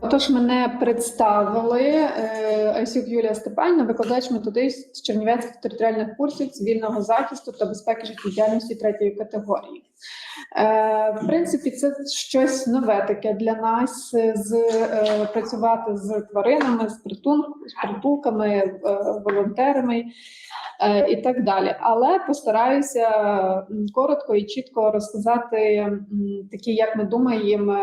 Отож, мене представили е, Айсюк Юлія Степанівна, викладач методист Чернівецьких територіальних курсів цивільного захисту та безпеки життєдіяльності третьої категорії. Е, В принципі, це щось нове таке для нас е, з е, працювати з тваринами, з притул, з притулками, волонтерами і так далі. Але постараюся коротко і чітко розказати такі, як ми думаємо,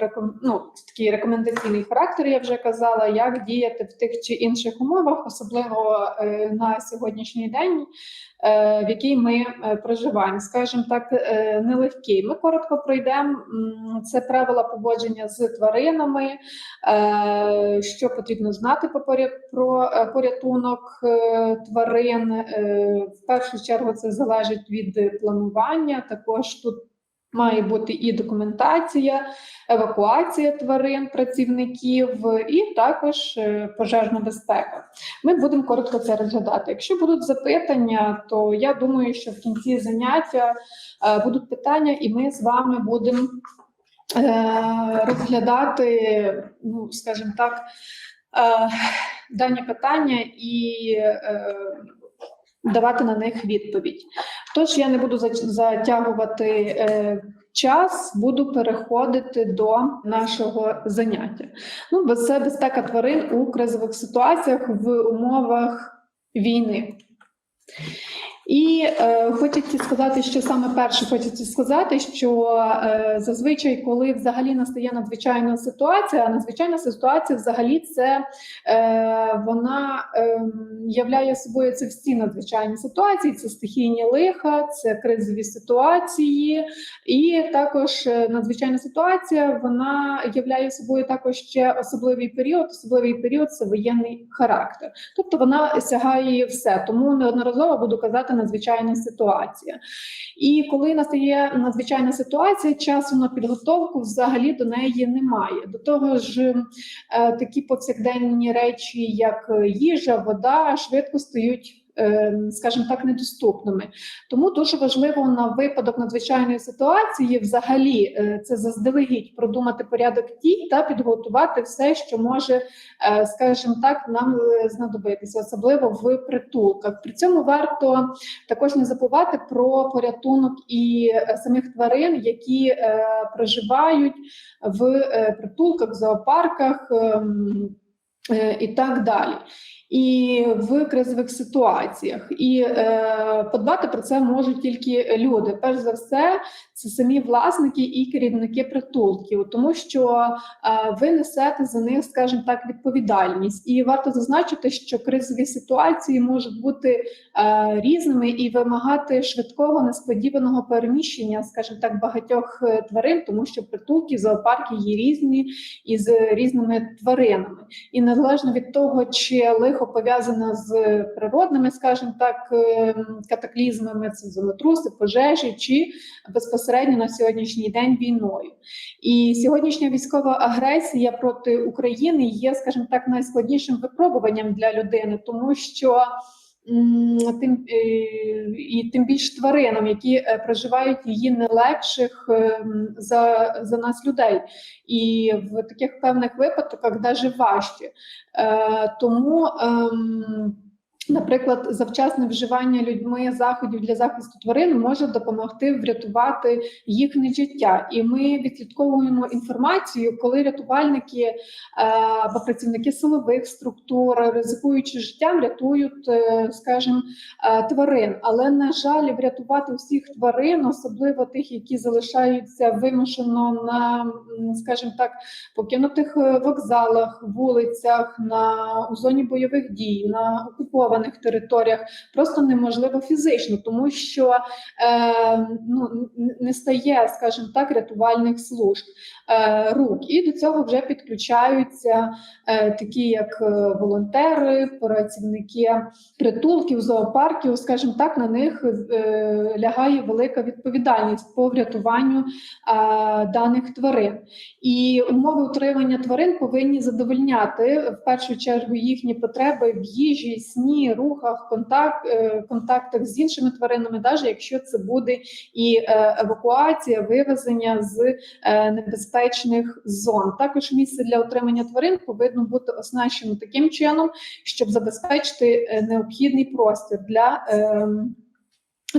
реком... ну, такий рекомендаційний характер, я вже казала, як діяти в тих чи інших умовах, особливо на сьогоднішній день, в якій ми проживаємо. Скажімо так, нелегкий. Ми коротко пройдемо це правила поводження з тваринами, е, що потрібно знати про е, порятунок е, тварин. В першу чергу це залежить від планування. Також тут має бути і документація, евакуація тварин, працівників, і також е, пожежна безпека. Ми будемо коротко це розглядати. Якщо будуть запитання, то я думаю, що в кінці заняття е, будуть питання, і ми з вами будемо е, розглядати, ну скажімо так, дані питання і давати на них відповідь. Тож я не буду затягувати е, час, буду переходити до нашого заняття. Ну, бо це безпека тварин у кризових ситуаціях в умовах війни. І е, хочеться сказати, що саме перше хочеться сказати, що е, зазвичай, коли взагалі настає надзвичайна ситуація, а надзвичайна ситуація взагалі це е, вона е, являє собою це всі надзвичайні ситуації, це стихійні лиха, це кризові ситуації, і також е, надзвичайна ситуація вона являє собою також ще особливий період. Особливий період це воєнний характер. Тобто вона сягає все. Тому неодноразово буду казати надзвичайна ситуація. І коли настає надзвичайна ситуація, часу на підготовку взагалі до неї немає. До того ж, е, такі повсякденні речі, як їжа, вода, швидко стають. Е, Скажімо так, недоступними, тому дуже важливо на випадок надзвичайної ситуації, взагалі, е, це заздалегідь продумати порядок дій та підготувати все, що може е, скажімо так, нам знадобитися, особливо в притулках. При цьому варто також не забувати про порятунок і самих тварин, які проживають в притулках, зоопарках. Е, І так далі, і в кризових ситуаціях, і е, подбати про це можуть тільки люди. Перш за все, це самі власники і керівники притулків, тому що е, ви несете за них, скажімо так, відповідальність. І варто зазначити, що кризові ситуації можуть бути е, різними і вимагати швидкого несподіваного переміщення, скажімо так, багатьох е, тварин, тому що притулки, зоопарки є різні із різними тваринами. І незалежно від того, чи лихо пов'язане з природними, скажімо так, е, катаклізмами, це землетруси, пожежі, чи безпосередньо на сьогоднішній день війною. І сьогоднішня військова агресія проти України є, скажімо так, найскладнішим випробуванням для людини, тому що тим е, і тим більш тваринам, які е, проживають її не легших е, за, за нас людей, і в таких певних випадках навіть важче. Тому. Наприклад, завчасне вживання людьми заходів для захисту тварин може допомогти врятувати їхнє життя, і ми відслідковуємо інформацію, коли рятувальники е, або працівники силових структур, ризикуючи життям, рятують, е, скажімо, е, тварин. Але на жаль, врятувати усіх тварин, особливо тих, які залишаються вимушено на, скажімо так, покинутих вокзалах, вулицях, на у зоні бойових дій, на окупованих територіях, просто неможливо фізично, тому що е, ну, не стає, скажімо так, рятувальних служб е, рук. І до цього вже підключаються е, такі, як е, волонтери, працівники притулків, зоопарків, скажімо так, на них е, лягає велика відповідальність по врятуванню е, даних тварин. І умови утримання тварин повинні задовольняти в першу чергу їхні потреби в їжі, сні, рухах, контакт, е, контактах з іншими тваринами, навіть якщо це буде і е, евакуація, вивезення з е, небезпечних зон. Також місце для отримання тварин повинно бути оснащено таким чином, щоб забезпечити необхідний простір для.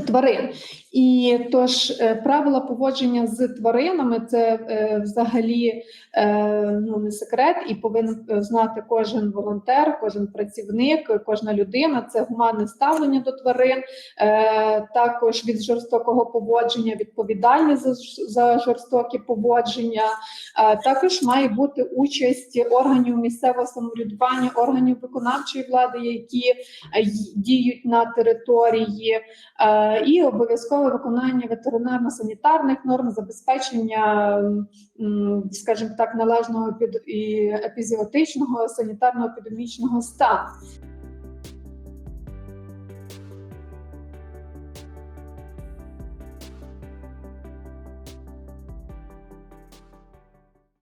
Тварин і тож е, правила поводження з тваринами це е, взагалі е, ну не секрет, і повинен е, знати кожен волонтер, кожен працівник, кожна людина. Це гуманне ставлення до тварин, е, також від жорстокого поводження, відповідальність за, за жорстоке поводження. Е, також має бути участь органів місцевого самоврядування, органів виконавчої влади, які е, діють на території. Е, і обов'язкове виконання ветеринарно-санітарних норм, забезпечення, скажімо так, належного і епізіотичного санітарно-епідемічного стану.